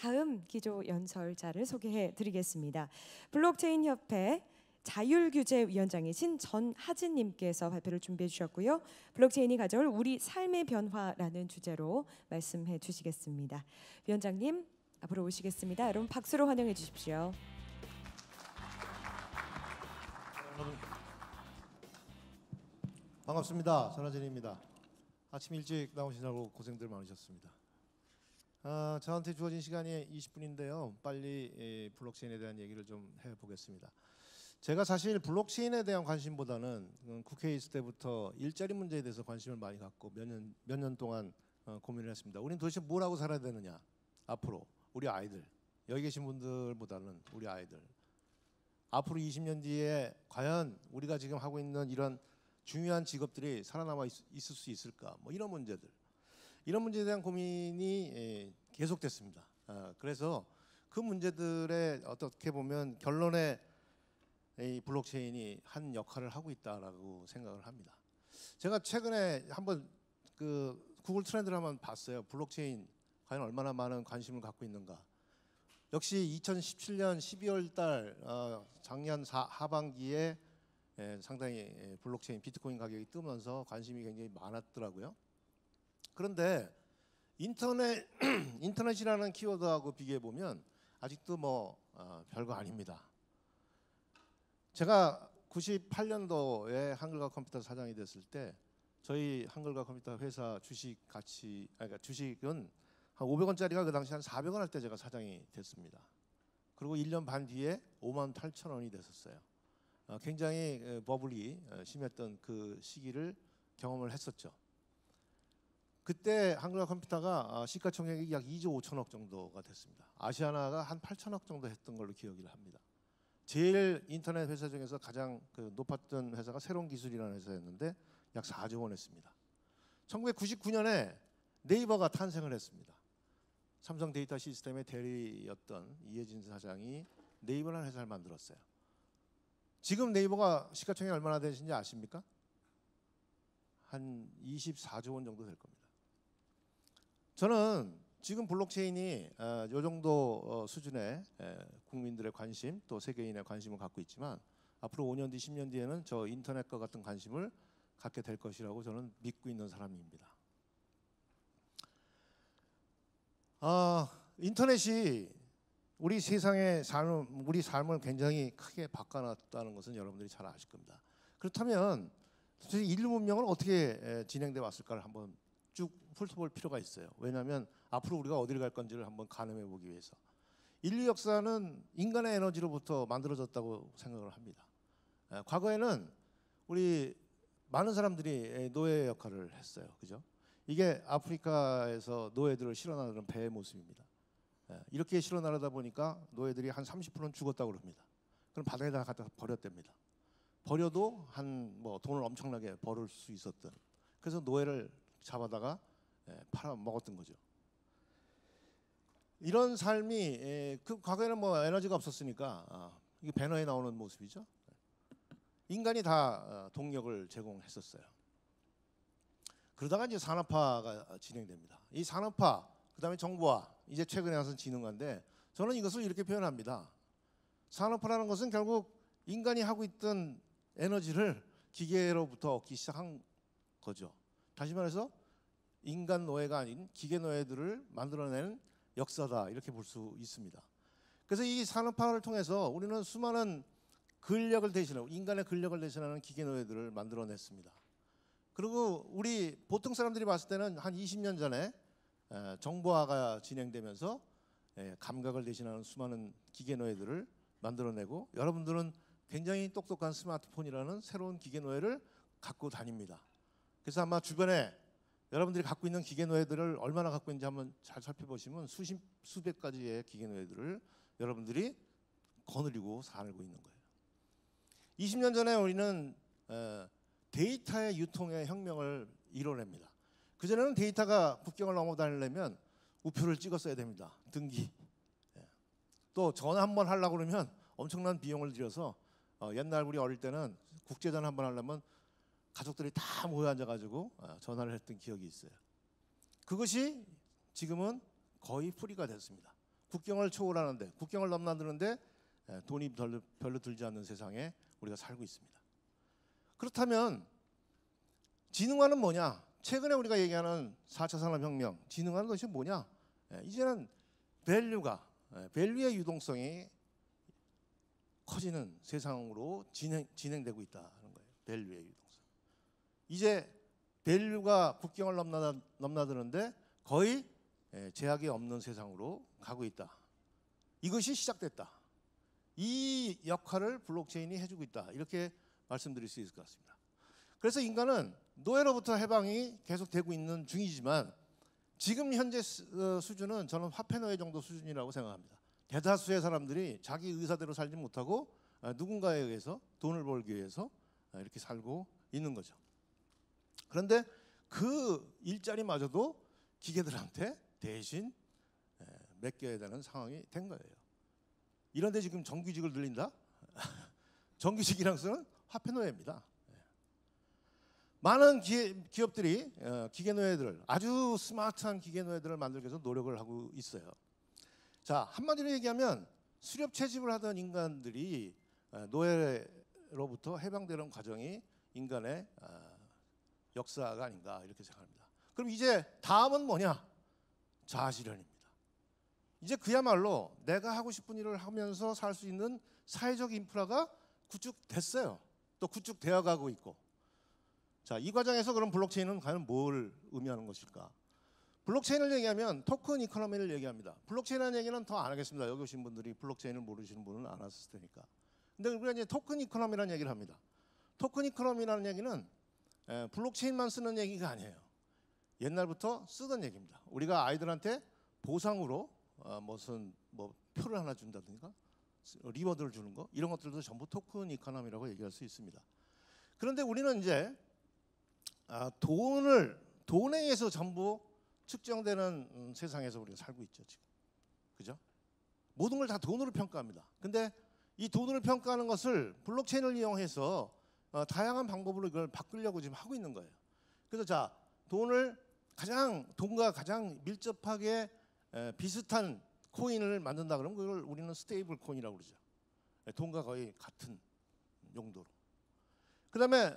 다음 기조 연설자를 소개해 드리겠습니다. 블록체인 협회 자율규제위원장이신 전하진님께서 발표를 준비해 주셨고요. 블록체인이 가져올 우리 삶의 변화라는 주제로 말씀해 주시겠습니다. 위원장님 앞으로 오시겠습니다. 여러분 박수로 환영해 주십시오. 반갑습니다. 전하진입니다. 아침 일찍 나오시느라고 고생들 많으셨습니다. 아, 저한테 주어진 시간이 20분인데요. 빨리 이 블록체인에 대한 얘기를 좀 해보겠습니다. 제가 사실 블록체인에 대한 관심보다는 음, 국회에 있을 때부터 일자리 문제에 대해서 관심을 많이 갖고 몇 년 몇 년 동안 어, 고민을 했습니다. 우리는 도대체 뭘 하고 살아야 되느냐? 앞으로 우리 아이들 여기 계신 분들보다는 우리 아이들 앞으로 20년 뒤에 과연 우리가 지금 하고 있는 이런 중요한 직업들이 살아남아 있, 있을 수 있을까? 뭐 이런 문제들 이런 문제에 대한 고민이 예, 계속됐습니다. 아, 그래서 그 문제들에 어떻게 보면 결론에 이 블록체인이 한 역할을 하고 있다라고 생각을 합니다. 제가 최근에 한번 그 구글 트렌드를 한번 봤어요. 블록체인 과연 얼마나 많은 관심을 갖고 있는가. 역시 2017년 12월 달 어, 작년 사, 하반기에 예, 상당히 예, 블록체인 비트코인 가격이 뜨면서 관심이 굉장히 많았더라고요. 그런데 인터넷 인터넷이라는 키워드하고 비교해 보면 아직도 뭐 어, 별거 아닙니다. 제가 98년도에 한글과 컴퓨터 사장이 됐을 때 저희 한글과 컴퓨터 회사 주식 가치 아니 그러니까 주식은 한 500원짜리가 그 당시 한 400원 할 때 제가 사장이 됐습니다. 그리고 1년 반 뒤에 5만 8천 원이 됐었어요. 어, 굉장히 어, 버블이 어, 심했던 그 시기를 경험을 했었죠. 그때 한글과 컴퓨터가 어, 시가총액이 약 2조 5천억 정도가 됐습니다. 아시아나가 한 8천억 정도 했던 걸로 기억을 합니다. 제일 인터넷 회사 중에서 가장 그 높았던 회사가 새로운 기술이라는 회사였는데 약 4조 원 했습니다. 1999년에 네이버가 탄생을 했습니다. 삼성 데이터 시스템의 대리였던 이혜진 사장이 네이버라는 회사를 만들었어요. 지금 네이버가 시가총액 얼마나 되신지 아십니까? 한 24조 원 정도 될 겁니다. 저는 지금 블록체인이 어, 요 정도 어, 수준의 에, 국민들의 관심 또 세계인의 관심을 갖고 있지만 앞으로 5년 뒤 10년 뒤에는 저 인터넷과 같은 관심을 갖게 될 것이라고 저는 믿고 있는 사람입니다. 아, 인터넷이 우리 세상의 삶, 우리 삶을 굉장히 크게 바꿔놨다는 것은 여러분들이 잘 아실 겁니다. 그렇다면 도대체 인류 문명은 어떻게 에, 진행돼 왔을까를 한번 쭉 훑어볼 필요가 있어요. 왜냐하면 앞으로 우리가 어디를 갈 건지를 한번 가늠해 보기 위해서. 인류 역사는 인간의 에너지로부터 만들어졌다고 생각을 합니다. 에, 과거에는 우리 많은 사람들이 노예 역할을 했어요. 그죠? 이게 아프리카에서 노예들을 실어나르는 배의 모습입니다. 예, 이렇게 실어나르다 보니까 노예들이 한 30%는 죽었다고 그럽니다. 그럼 바다에다 갖다 버렸답니다. 버려도 한 뭐 돈을 엄청나게 벌을 수 있었던. 그래서 노예를 잡아다가 예, 팔아 먹었던 거죠. 이런 삶이 예, 그 과거에는 뭐 에너지가 없었으니까 아, 이게 배너에 나오는 모습이죠. 인간이 다 어, 동력을 제공했었어요. 그러다가 이제 산업화가 진행됩니다. 이 산업화, 그다음에 정보화, 이제 최근에 와서 지능화인데 저는 이것을 이렇게 표현합니다. 산업화라는 것은 결국 인간이 하고 있던 에너지를 기계로부터 얻기 시작한 거죠. 다시 말해서 인간 노예가 아닌 기계 노예들을 만들어내는 역사다 이렇게 볼 수 있습니다. 그래서 이 산업화를 통해서 우리는 수많은 근력을 대신하고 인간의 근력을 대신하는 기계 노예들을 만들어냈습니다. 그리고 우리 보통 사람들이 봤을 때는 한 20년 전에 정보화가 진행되면서 감각을 대신하는 수많은 기계 노예들을 만들어내고 여러분들은 굉장히 똑똑한 스마트폰이라는 새로운 기계 노예를 갖고 다닙니다. 그래서 아마 주변에 여러분들이 갖고 있는 기계 노예들을 얼마나 갖고 있는지 한번 잘 살펴보시면 수십 수백 가지의 기계 노예들을 여러분들이 거느리고 살고 있는 거예요. 20년 전에 우리는 데이터의 유통의 혁명을 이뤄냅니다. 그전에는 데이터가 국경을 넘어 다니려면 우표를 찍었어야 됩니다. 등기. 예. 또 전화 한 번 하려고 그러면 엄청난 비용을 들여서 어, 옛날 우리 어릴 때는 국제전 화 한번 하려면 가족들이 다 모여 앉아가지고 어, 전화를 했던 기억이 있어요. 그것이 지금은 거의 프리가 됐습니다. 국경을 초월하는데 국경을 넘나드는데 에, 돈이 별로, 별로 들지 않는 세상에 우리가 살고 있습니다. 그렇다면 진흥화는 뭐냐? 최근에 우리가 얘기하는 4차 산업혁명, 진흥화는 것이 뭐냐? 예, 이제는 밸류가 예, 밸류의 유동성이 커지는 세상으로 진행, 진행되고 있다는 거예요. 밸류의 유동성. 이제 밸류가 국경을 넘나다, 넘나드는데 거의 예, 제약이 없는 세상으로 가고 있다. 이것이 시작됐다. 이 역할을 블록체인이 해주고 있다. 이렇게 말씀드릴 수 있을 것 같습니다. 그래서 인간은 노예로부터 해방이 계속되고 있는 중이지만 지금 현재 수- 어, 수준은 저는 화폐 노예 정도 수준이라고 생각합니다. 대다수의 사람들이 자기 의사대로 살지 못하고 아, 누군가에 의해서 돈을 벌기 위해서 아, 이렇게 살고 있는 거죠. 그런데 그 일자리마저도 기계들한테 대신 에, 맡겨야 되는 상황이 된 거예요. 이런데 지금 정규직을 늘린다? 정규직이랑 쓰는 화폐 노예입니다. 예. 많은 기, 기업들이 어, 기계 노예들을 아주 스마트한 기계 노예들을 만들기 위해서 노력을 하고 있어요. 자 한마디로 얘기하면 수렵 채집을 하던 인간들이 어, 노예로부터 해방되는 과정이 인간의 어, 역사가 아닌가 이렇게 생각합니다. 그럼 이제 다음은 뭐냐? 자아실현입니다. 이제 그야말로 내가 하고 싶은 일을 하면서 살 수 있는 사회적 인프라가 구축됐어요. 또 구축되어 가고 있고. 자, 이 과정에서 그럼 블록체인은 과연 뭘 의미하는 것일까? 블록체인을 얘기하면 토큰 이코노미를 얘기합니다. 블록체인이라는 얘기는 더 안 하겠습니다. 여기 오신 분들이 블록체인을 모르시는 분은 안 왔을 테니까. 근데 우리가 이제 토큰 이코노미라는 얘기를 합니다. 토큰 이코노미라는 얘기는 에, 블록체인만 쓰는 얘기가 아니에요. 옛날부터 쓰던 얘기입니다. 우리가 아이들한테 보상으로 어, 무슨 뭐 표를 하나 준다든가 리워드를 주는 거 이런 것들도 전부 토큰 이코노미라고 얘기할 수 있습니다. 그런데 우리는 이제 아, 돈을 돈에 의해서 전부 측정되는 음, 세상에서 우리가 살고 있죠 지금, 그죠? 모든 걸 다 돈으로 평가합니다. 근데 이 돈으로 평가하는 것을 블록체인을 이용해서 어, 다양한 방법으로 이걸 바꾸려고 지금 하고 있는 거예요. 그래서 자 돈을 가장 돈과 가장 밀접하게 에, 비슷한 코인을 만든다 그러면 그걸 우리는 스테이블 코인이라고 그러죠. 에, 돈과 거의 같은 용도로. 그다음에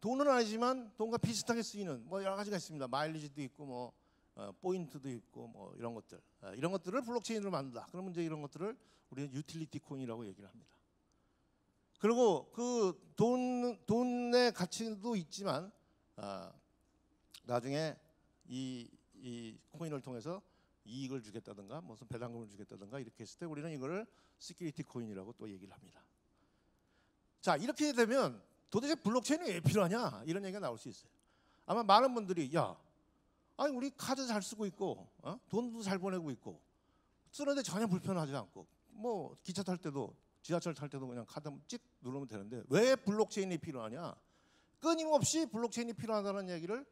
돈은 아니지만 돈과 비슷하게 쓰이는 뭐 여러 가지가 있습니다. 마일리지도 있고 뭐 어, 포인트도 있고 뭐 이런 것들 어, 이런 것들을 블록체인으로 만든다. 그러면 이제 이런 것들을 우리는 유틸리티 코인이라고 얘기를 합니다. 그리고 그 돈 돈의 가치도 있지만 아, 나중에 이, 이 코인을 통해서 이익을 주겠다든가 무슨 배당금을 주겠다든가 이렇게 했을 때 우리는 이거를 시큐리티 코인이라고 또 얘기를 합니다. 자 이렇게 되면 도대체 블록체인이 왜 필요하냐 이런 얘기가 나올 수 있어요. 아마 많은 분들이 야 아니 우리 카드 잘 쓰고 있고 어? 돈도 잘 보내고 있고 쓰는데 전혀 불편하지 않고 뭐 기차 탈 때도 지하철 탈 때도 그냥 카드 찍 누르면 되는데 왜 블록체인이 필요하냐 끊임없이 블록체인이 필요하다는 얘기를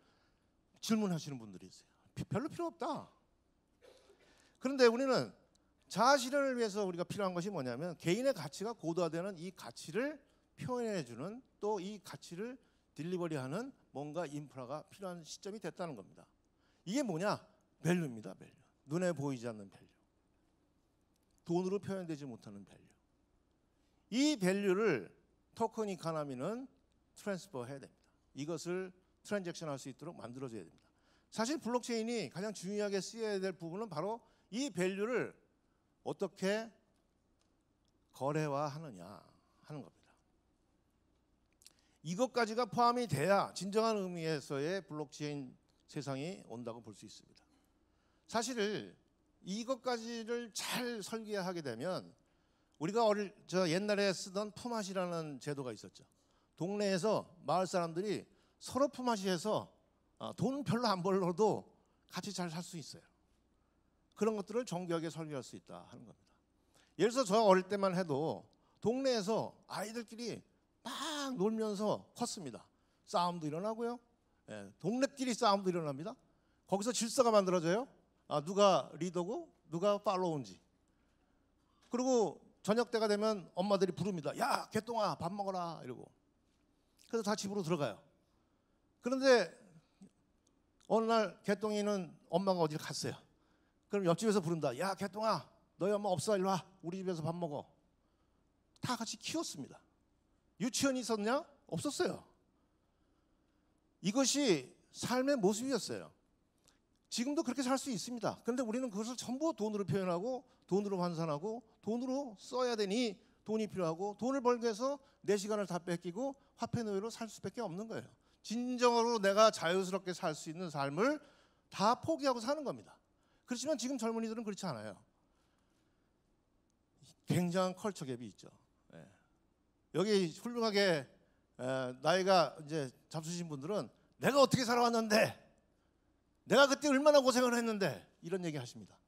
질문하시는 분들이 있어요. 피- 별로 필요 없다. 그런데 우리는 자아 실현을 위해서 우리가 필요한 것이 뭐냐면 개인의 가치가 고도화되는 이 가치를 표현해 주는 또 이 가치를 딜리버리하는 뭔가 인프라가 필요한 시점이 됐다는 겁니다. 이게 뭐냐? 밸류입니다. 밸류. 눈에 보이지 않는 밸류. 돈으로 표현되지 못하는 밸류. 이 밸류를 토큰 이카노미는 트랜스퍼 해야 됩니다. 이것을 트랜잭션 할 수 있도록 만들어 줘야 됩니다. 사실 블록체인이 가장 중요하게 쓰여야 될 부분은 바로 이 밸류를 어떻게 거래화하느냐 하는 겁니다. 이것까지가 포함이 돼야 진정한 의미에서의 블록체인 세상이 온다고 볼 수 있습니다. 사실 이것까지를 잘 설계하게 되면 우리가 어릴 저 옛날에 쓰던 품앗이라는 제도가 있었죠. 동네에서 마을 사람들이 서로 품앗이해서 어, 돈 별로 안 벌어도 같이 잘 살 수 있어요. 그런 것들을 정교하게 설계할 수 있다 하는 겁니다. 예를 들어서 저 어릴 때만 해도 동네에서 아이들끼리 막 놀면서 컸습니다. 싸움도 일어나고요. 예, 동네끼리 싸움도 일어납니다. 거기서 질서가 만들어져요. 아, 누가 리더고 누가 팔로우인지. 그리고 저녁 때가 되면 엄마들이 부릅니다. 야, 개똥아, 밥 먹어라 이러고. 그래서 다 집으로 들어가요. 그런데 어느 날 개똥이는 엄마가 어디를 갔어요. 그럼 옆집에서 부른다. 야, 개똥아, 너희 엄마 없어 일로 와 우리 집에서 밥 먹어 다 같이 키웠습니다. 유치원이 있었냐? 없었어요. 이것이 삶의 모습이었어요. 지금도 그렇게 살 수 있습니다. 그런데 우리는 그것을 전부 돈으로 표현하고 돈으로 환산하고 돈으로 써야 되니 돈이 필요하고 돈을 벌기 위해서 내 시간을 다 뺏기고 화폐 노예로 살 수밖에 없는 거예요. 진정으로 내가 자유스럽게 살 수 있는 삶을 다 포기하고 사는 겁니다. 그렇지만 지금 젊은이들은 그렇지 않아요. 굉장한 컬처 갭이 있죠. 예. 여기 훌륭하게 에, 나이가 이제 잡수신 분들은 내가 어떻게 살아왔는데 내가 그때 얼마나 고생을 했는데 이런 얘기 하십니다.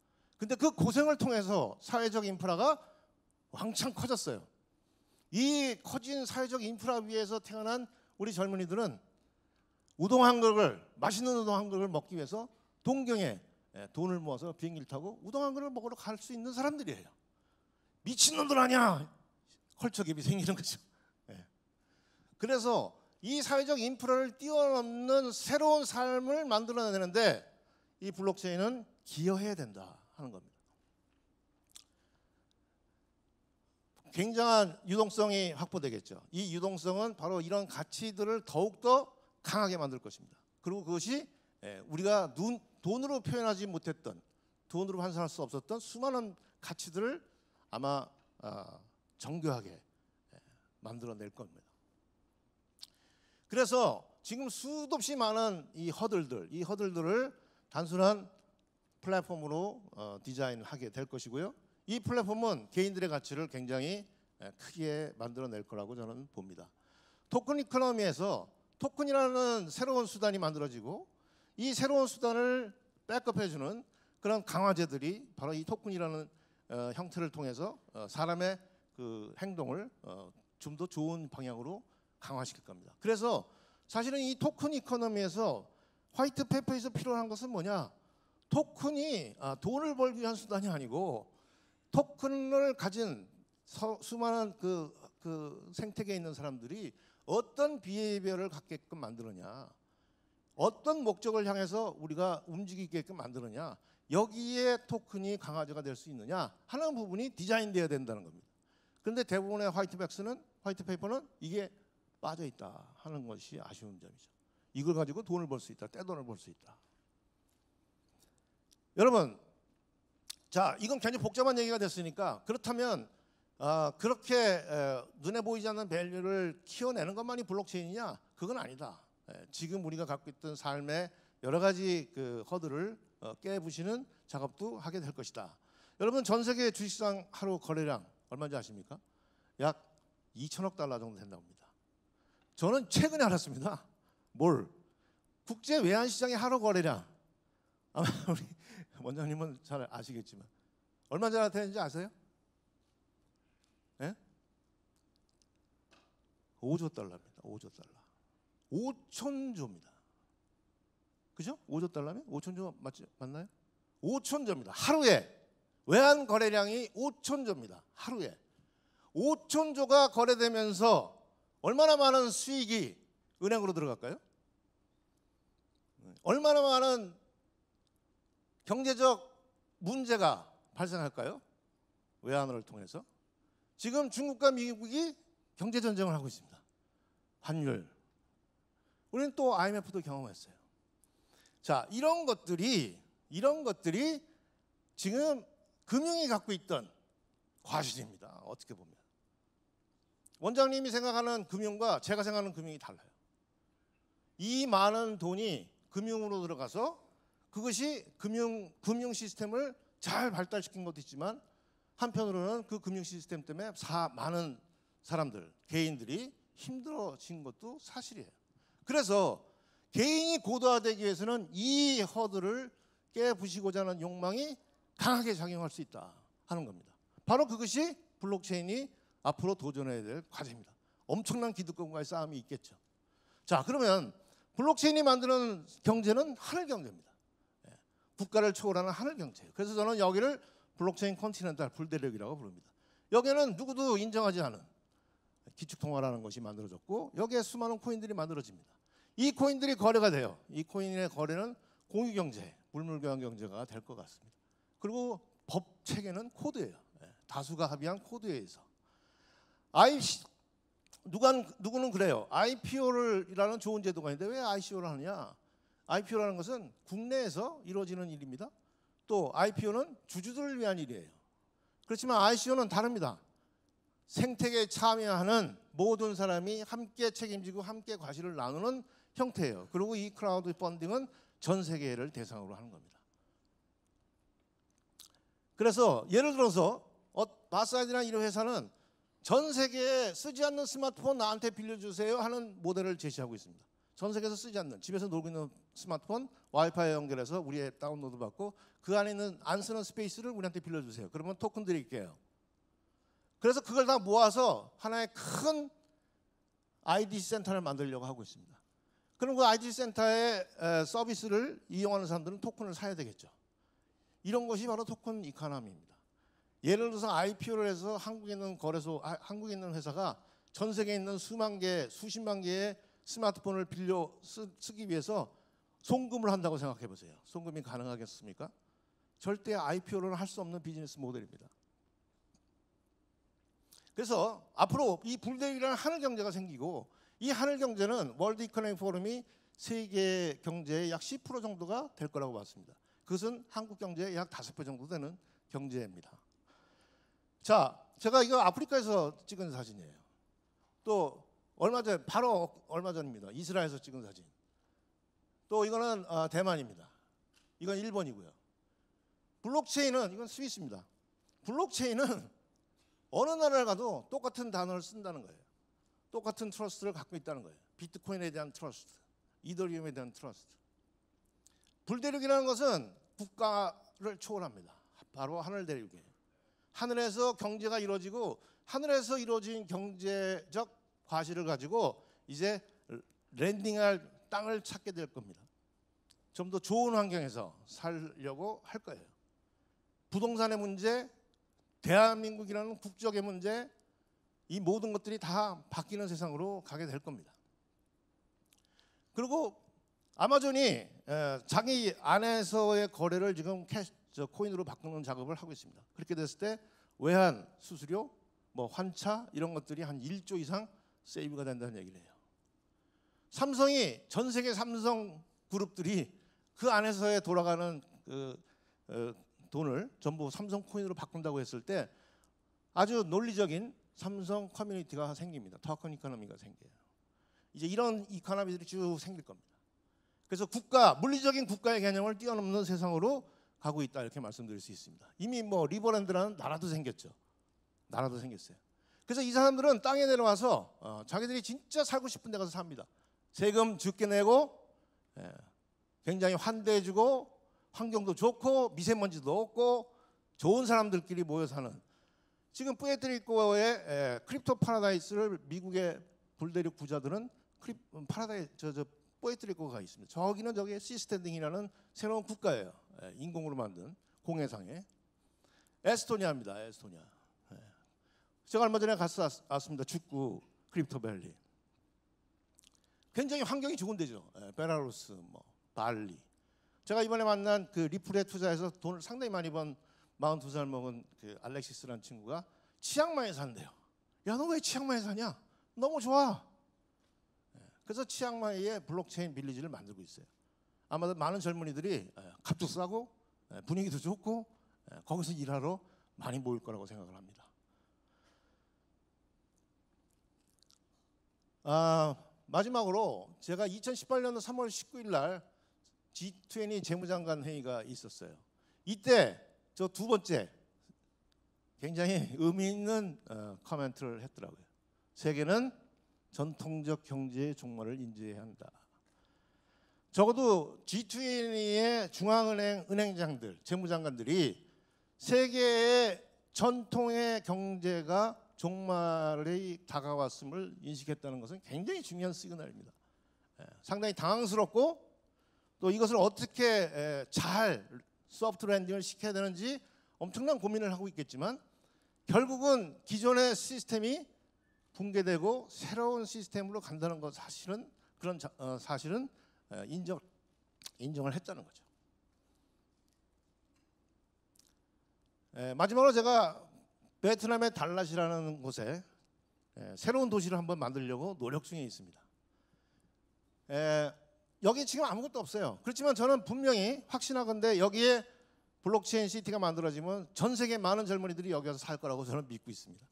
근데 그 고생을 통해서 사회적 인프라가 왕창 커졌어요. 이 커진 사회적 인프라 위에서 태어난 우리 젊은이들은 우동 한 그릇을 맛있는 우동 한 그릇을 먹기 위해서 동경에 예, 돈을 모아서 비행기를 타고 우동 한 그릇을 먹으러 갈 수 있는 사람들이에요. 미친놈들 아니야. 컬처 갭이 생기는 거죠. 예. 그래서 이 사회적 인프라를 뛰어넘는 새로운 삶을 만들어내는데 이 블록체인은 기여해야 된다 하는 겁니다. 굉장한 유동성이 확보되겠죠. 이 유동성은 바로 이런 가치들을 더욱더 강하게 만들 것입니다. 그리고 그것이 예, 우리가 눈, 돈으로 표현하지 못했던 돈으로 환산할 수 없었던 수많은 가치들을 아마 아, 정교하게 예, 만들어낼 겁니다. 그래서 지금 수도 없이 많은 이 허들들, 이 허들들을 단순한 플랫폼으로 어, 디자인하게 될 것이고요. 이 플랫폼은 개인들의 가치를 굉장히 에, 크게 만들어낼 거라고 저는 봅니다. 토큰 이코노미에서 토큰이라는 새로운 수단이 만들어지고 이 새로운 수단을 백업해주는 그런 강화제들이 바로 이 토큰이라는 어, 형태를 통해서 어, 사람의 그 행동을 어, 좀 더 좋은 방향으로 강화시킬 겁니다. 그래서 사실은 이 토큰 이코노미에서 화이트 페이퍼에서 필요한 것은 뭐냐? 토큰이 아, 돈을 벌기 위한 수단이 아니고 토큰을 가진 서, 수많은 그, 그 생태계에 있는 사람들이 어떤 비헤이비어를 갖게끔 만드느냐 어떤 목적을 향해서 우리가 움직이게끔 만드느냐 여기에 토큰이 강화제가 될 수 있느냐 하는 부분이 디자인되어야 된다는 겁니다. 그런데 대부분의 화이트백스는 화이트 페이퍼는 이게 빠져 있다 하는 것이 아쉬운 점이죠. 이걸 가지고 돈을 벌 수 있다, 떼돈을 벌 수 있다. 여러분, 자 이건 굉장히 복잡한 얘기가 됐으니까 그렇다면 아, 그렇게 에, 눈에 보이지 않는 밸류를 키워내는 것만이 블록체인이냐? 그건 아니다. 에, 지금 우리가 갖고 있던 삶의 여러 가지 그 허들을 어, 깨부시는 작업도 하게 될 것이다. 여러분 전 세계 주식시장 하루 거래량 얼마인지 아십니까? 약 2천억 달러 정도 된다고 합니다. 저는 최근에 알았습니다. 뭘? 국제 외환 시장의 하루 거래량 아마 우리 원장님은 잘 아시겠지만 얼마 전에 되는지 아세요? 예? 5조 달러입니다. 5조 달러. 5천조입니다. 그죠? 5조 달러면 5천조 맞지 맞나요? 5천조입니다. 하루에 외환 거래량이 5천조입니다. 하루에 5천조가 거래되면서 얼마나 많은 수익이 은행으로 들어갈까요? 얼마나 많은 경제적 문제가 발생할까요? 외환을 통해서 지금 중국과 미국이 경제 전쟁을 하고 있습니다. 환율. 우리는 또 IMF도 경험했어요. 자, 이런 것들이 이런 것들이 지금 금융이 갖고 있던 과실입니다. 어떻게 보면 원장님이 생각하는 금융과 제가 생각하는 금융이 달라요. 이 많은 돈이 금융으로 들어가서 그것이 금융 금융 시스템을 잘 발달시킨 것도 있지만 한편으로는 그 금융 시스템 때문에 사, 많은 사람들 개인들이 힘들어진 것도 사실이에요. 그래서 개인이 고도화되기 위해서는 이 허들을 깨부시고자 하는 욕망이 강하게 작용할 수 있다 하는 겁니다. 바로 그것이 블록체인이 앞으로 도전해야 될 과제입니다. 엄청난 기득권과의 싸움이 있겠죠. 자, 그러면 블록체인이 만드는 경제는 하늘 경제입니다. 예, 국가를 초월하는 하늘 경제. 그래서 저는 여기를 블록체인 컨티넨탈 불대륙이라고 부릅니다. 여기는 누구도 인정하지 않은 기축통화라는 것이 만들어졌고 여기에 수많은 코인들이 만들어집니다. 이 코인들이 거래가 돼요. 이 코인의 거래는 공유 경제, 물물 교환 경제가 될 것 같습니다. 그리고 법 체계는 코드예요. 예, 다수가 합의한 코드에 의해서. I 누가 누구는 그래요. IPO를이라는 좋은 제도가 있는데 왜 ICO를 하느냐? IPO라는 것은 국내에서 이루어지는 일입니다. 또 IPO는 주주들을 위한 일이에요. 그렇지만 ICO는 다릅니다. 생태계에 참여하는 모든 사람이 함께 책임지고 함께 과실을 나누는 형태예요. 그리고 이 크라우드 펀딩은 전 세계를 대상으로 하는 겁니다. 그래서 예를 들어서 어, 마사지나 이런 회사는 전 세계에 쓰지 않는 스마트폰 나한테 빌려주세요 하는 모델을 제시하고 있습니다. 전 세계에서 쓰지 않는 집에서 놀고 있는 스마트폰 와이파이 연결해서 우리 앱 다운로드 받고 그 안에 있는 안 쓰는 스페이스를 우리한테 빌려주세요. 그러면 토큰 드릴게요. 그래서 그걸 다 모아서 하나의 큰 IDC 센터를 만들려고 하고 있습니다. 그럼 그 IDC 센터의 서비스를 이용하는 사람들은 토큰을 사야 되겠죠. 이런 것이 바로 토큰 이카노미입니다. 예를 들어서 IPO를 해서 한국에 있는 거래소, 아, 한국에 있는 회사가 전 세계에 있는 수만 개, 수십만 개의 스마트폰을 빌려 쓰, 기 위해서 송금을 한다고 생각해 보세요. 송금이 가능하겠습니까? 절대 IPO를 할수 없는 비즈니스 모델입니다. 그래서 앞으로 이 불대위라는 하늘 경제가 생기고 이 하늘 경제는 월드 이코노미 포럼이 세계 경제의 약 10% 정도가 될 거라고 봤습니다. 그것은 한국 경제의 약 5배 정도 되는 경제입니다. 자, 제가 이거 아프리카에서 찍은 사진이에요. 또 얼마 전 바로 얼마 전입니다. 이스라엘에서 찍은 사진. 또 이거는 어, 대만입니다. 이건 일본이고요. 블록체인은 이건 스위스입니다. 블록체인은 어느 나라를 가도 똑같은 단어를 쓴다는 거예요. 똑같은 트러스트를 갖고 있다는 거예요. 비트코인에 대한 트러스트, 이더리움에 대한 트러스트. 불대륙이라는 것은 국가를 초월합니다. 바로 하늘 대륙이에요. 하늘에서 경제가 이루어지고 하늘에서 이루어진 경제적 과실을 가지고 이제 랜딩할 땅을 찾게 될 겁니다. 좀 더 좋은 환경에서 살려고 할 거예요. 부동산의 문제, 대한민국이라는 국적의 문제, 이 모든 것들이 다 바뀌는 세상으로 가게 될 겁니다. 그리고 아마존이 자기 안에서의 거래를 지금 캐시, 코인으로 바꾸는 작업을 하고 있습니다. 그렇게 됐을 때 외환 수수료, 뭐 환차 이런 것들이 한 1조 이상 세이브가 된다는 얘기를 해요. 삼성이 전 세계 삼성 그룹들이 그 안에서의 돌아가는 그 어, 돈을 전부 삼성 코인으로 바꾼다고 했을 때 아주 논리적인 삼성 커뮤니티가 생깁니다. 토큰 이코노미가 생겨요. 이제 이런 이코노미들이 쭉 생길 겁니다. 그래서 국가 물리적인 국가의 개념을 뛰어넘는 세상으로 가고 있다 이렇게 말씀드릴 수 있습니다. 이미 뭐 리버랜드라는 나라도 생겼죠. 나라도 생겼어요. 그래서 이 사람들은 땅에 내려와서 어, 자기들이 진짜 살고 싶은 데 가서 삽니다. 세금 적게 내고 예, 굉장히 환대해주고 환경도 좋고 미세먼지도 없고 좋은 사람들끼리 모여 사는 지금 뿌에트리코의 에, 크립토 파라다이스를 미국의 불대륙 부자들은 크립 파라다이 저 저 뿌에트리코가 있습니다. 저기는 저기 시스탠딩이라는 새로운 국가예요. 에, 인공으로 만든 공해상에 에스토니아입니다. 에스토니아. 에. 제가 얼마 전에 갔어 왔습니다. 축구 크립토밸리. 굉장히 환경이 좋은 데죠. 에, 베라루스, 뭐 발리. 제가 이번에 만난 그 리플에 투자해서 돈을 상당히 많이 번 42살 먹은 그 알렉시스라는 친구가 치앙마이에 산대요. 야, 너 왜 치앙마이에 사냐? 너무 좋아. 예, 그래서 치앙마이에 블록체인 빌리지를 만들고 있어요. 아마도 많은 젊은이들이 예, 값도 싸고 예, 분위기도 좋고 거기서 일하러 많이 모일 거라고 생각을 합니다. 아, 마지막으로 제가 2018년 3월 19일 날 G20 재무장관 회의가 있었어요. 이때 저 두 번째 굉장히 의미 있는 어, 코멘트를 했더라고요. 세계는 전통적 경제의 종말을 인지해야 한다. 적어도 G20의 중앙은행 은행장들, 재무장관들이 세계의 전통의 경제가 종말이 다가왔음을 인식했다는 것은 굉장히 중요한 시그널입니다. 예, 상당히 당황스럽고 또 이것을 어떻게 잘 소프트 랜딩을 시켜야 되는지 엄청난 고민을 하고 있겠지만 결국은 기존의 시스템이 붕괴되고 새로운 시스템으로 간다는 것 사실은 그런 자, 어, 사실은 어, 인정 인정을 했다는 거죠. 에, 마지막으로 제가 베트남의 달랏이라는 곳에 에, 새로운 도시를 한번 만들려고 노력 중에 있습니다. 에, 여기 지금 아무것도 없어요. 그렇지만 저는 분명히 확신하건대 여기에 블록체인 시티가 만들어지면 전 세계 많은 젊은이들이 여기 와서 살 거라고 저는 믿고 있습니다.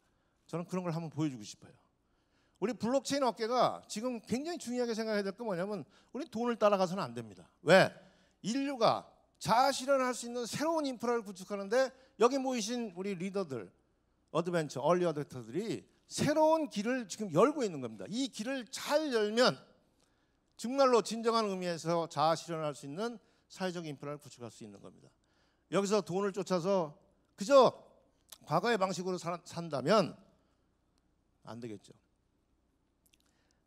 저는 그런 걸 한번 보여주고 싶어요. 우리 블록체인 업계가 지금 굉장히 중요하게 생각해야 될건 뭐냐면 우리 돈을 따라가서는 안 됩니다. 왜? 인류가 자아 실현할 수 있는 새로운 인프라를 구축하는데 여기 모이신 우리 리더들, 어드벤처, 얼리 어댑터들이 새로운 길을 지금 열고 있는 겁니다. 이 길을 잘 열면 정말로 진정한 의미에서 자아 실현할 수 있는 사회적 인프라를 구축할 수 있는 겁니다. 여기서 돈을 쫓아서 그저 과거의 방식으로 사- 산다면 안 되겠죠.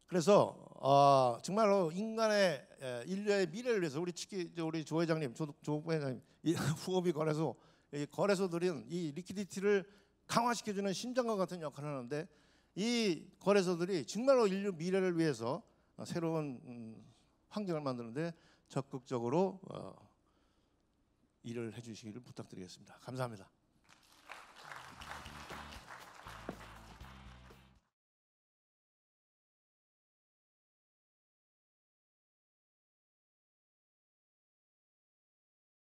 그래서 어, 정말로 인간의 에, 인류의 미래를 위해서 우리 특히 우리 조 회장님, 조, 조 회장님, 이 후업이 거래소, 이 거래소들은 이 리퀴디티를 강화시켜주는 심장과 같은 역할을 하는데 이 거래소들이 정말로 인류 미래를 위해서 어, 새로운 음, 환경을 만드는데 적극적으로 어, 일을 해주시기를 부탁드리겠습니다. 감사합니다.